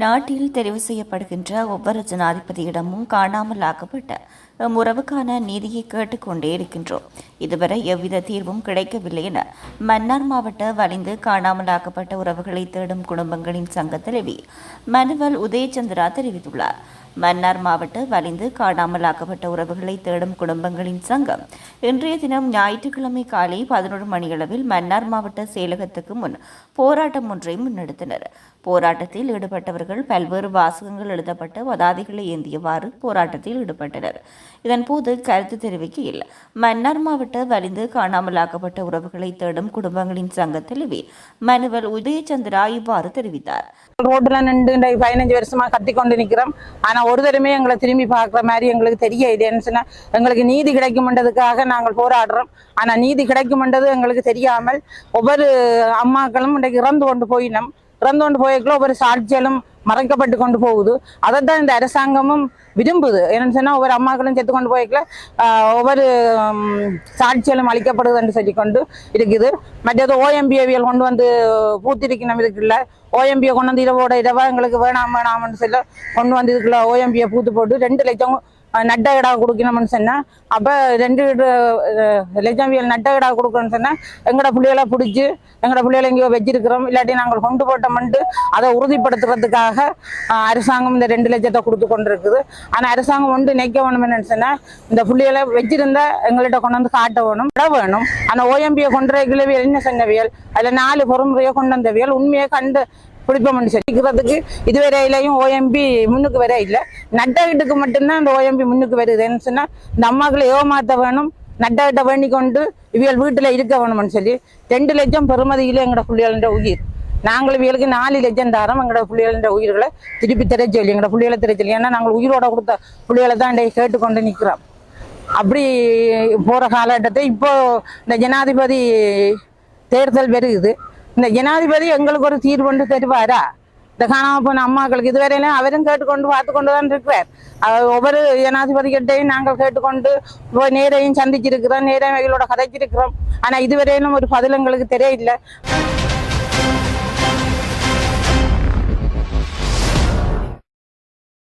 நாட்டில் தெரிவு செய்யப்படுகின்ற ஒவ்வொரு ஜனாதிபதியிடமும் காணாமல் ஆக்கப்பட்ட எம் உறவுக்கான நீதியை கேட்டுக்கொண்டே இருக்கின்றோம். இதுவரை எவ்வித தீர்வும் கிடைக்கவில்லை என மன்னார் மாவட்ட வலிந்து காணாமலாக்கப்பட்ட உறவுகளை தேடும் குடும்பங்களின் சங்க தலைவி மனுவல் உதயச்சந்திரா தெரிவித்துள்ளார். மன்னார் மாவட்ட வலிந்து காணாமலாக்கப்பட்ட உறவுகளை தேடும் குடும்பங்களின் சங்கம் இன்றைய தினம் ஞாயிற்றுக்கிழமை காலை பதினொரு மணியளவில் மன்னார் மாவட்ட செயலகத்துக்கு முன் போராட்டம் ஒன்றை முன்னெடுத்தனர். போராட்டத்தில் ஈடுபட்டவர்கள் பல்வேறு வாசகங்கள் எழுதப்பட்ட வதாதிகளை ஏந்தியவாறு போராட்டத்தில் ஈடுபட்டனர். இதன்போது கருத்து தெரிவிக்கையில் மன்னார் மாவட்ட வலிந்து காணாமலாக்கப்பட்ட உறவுகளை தேடும் குடும்பங்களின் சங்க தலைவி மனுவல் உதயச்சந்திரா இவ்வாறு தெரிவித்தார். ரோட்ல நின்று பதினஞ்சு வருஷமா கத்தி கொண்டு நிக்கிறோம். ஆனா ஒரு தருமே எங்களை திரும்பி பார்க்குற மாதிரி எங்களுக்கு தெரிய இல்லைன்னு சொன்னா எங்களுக்கு நீதி கிடைக்கும்ன்றதுக்காக நாங்கள் போராடுறோம். ஆனா நீதி கிடைக்கும்ன்றது எங்களுக்கு தெரியாமல் ஒவ்வொரு அம்மாக்களும் இன்றைக்கு இறந்து கொண்டு போயினோம். இறந்து கொண்டு போய்க்குள்ள ஒவ்வொரு சாட்சியலும் மறைக்கப்பட்டு கொண்டு போகுது. அதை தான் இந்த அரசாங்கமும் விரும்புது. என்னன்னு சொன்னா ஒவ்வொரு அம்மாக்களும் செத்து கொண்டு போய்க்கல ஒவ்வொரு ம், சாட்சியலும் அளிக்கப்படுதுன்னு சொல்லி கொண்டு இருக்குது. மற்றது ஓஎம்பிஏவியல் கொண்டு வந்து பூத்திருக்கணும் இருக்குல்ல ஓஎம்பியை கொண்டு வந்து இரவோட இரவா எங்களுக்கு வேணாம் வேணாம்னு சொல்ல கொண்டு வந்து இதுக்குள்ள ஓஎம்பியை பூத்து போட்டு ரெண்டு லட்சம் நட்ட கடா கொடுக்கணும்னு சொன்னா அப்ப ரெண்டு அஹ், லட்சம் நட்ட கடா கொடுக்கணும்னு சொன்னா எங்களோட பிள்ளைகளை பிடிச்சி எங்களோட பிள்ளைகளை எங்கேயோ வச்சிருக்கிறோம். இல்லாட்டி நாங்கள் கொண்டு போட்டோம்ட்டு அதை உறுதிப்படுத்துறதுக்காக அரசாங்கம் இந்த ரெண்டு லட்சத்தை கொடுத்து கொண்டு இருக்குது ஆனா அரசாங்கம் ஒன்று நினைக்க வேணும்னு என்னன்னு சொன்னா இந்த பிள்ளைகளை வச்சிருந்தா எங்கள்கிட்ட கொண்டு வந்து காட்ட வேணும் இட வேணும். ஆனால் ஓஎம்பியை கொண்டு வரவியல் என்ன சொன்னவியல் அதில் நாலு பொறுமுறையை கொண்டு வந்தவியல் உண்மையை கண்டு பிடிப்போம்னு செடிக்கிறதுக்கு இதுவரையிலையும் ஓஎம்பி முன்னுக்கு வர இல்லை. நட்ட வீட்டுக்கு மட்டும்தான் இந்த ஓஎம்பி முன்னுக்கு வருதுன்னு சொன்னால் இந்த அம்மாக்களை ஏமாற்ற வேணும் நட்ட வீட்டை வேண்டி கொண்டு இவியல் வீட்டில் இருக்க வேணும்னு சொல்லி ரெண்டு லட்சம் பெருமதியில் எங்களோட புள்ளிகள உயிர். நாங்கள் இவங்களுக்கு நாலு லட்சம் தாரம் எங்களோட புள்ளிகள உயிர்களை திருப்பி தர சொல்லி எங்களோட புள்ளிகளை தர சொல்லி. ஏன்னா நாங்கள் உயிரோட கொடுத்த புள்ளிகளை தான் இன்றைக்கு கேட்டுக்கொண்டு நிற்கிறோம் அப்படி போகிற காலகட்டத்தை இப்போ இந்த ஜனாதிபதி தேர்தல் வருகுது இந்த ஜனாதிபதி எங்களுக்கு ஒரு தீர்வு தருவாரா? இந்த காணாம போன அம்மாக்களுக்கு இதுவரையிலும் அவரும் கேட்டுக்கொண்டு பார்த்து கொண்டு தான் இருக்கிறார். ஒவ்வொரு ஜனாதிபதி கிட்டையும் நாங்கள் கேட்டுக்கொண்டு போய் நேரையும் சந்திச்சிருக்கிறோம் நேரையும் எங்களோட கதைச்சிருக்கிறோம். ஆனா இதுவரையிலும் ஒரு பதில் எங்களுக்கு தெரியல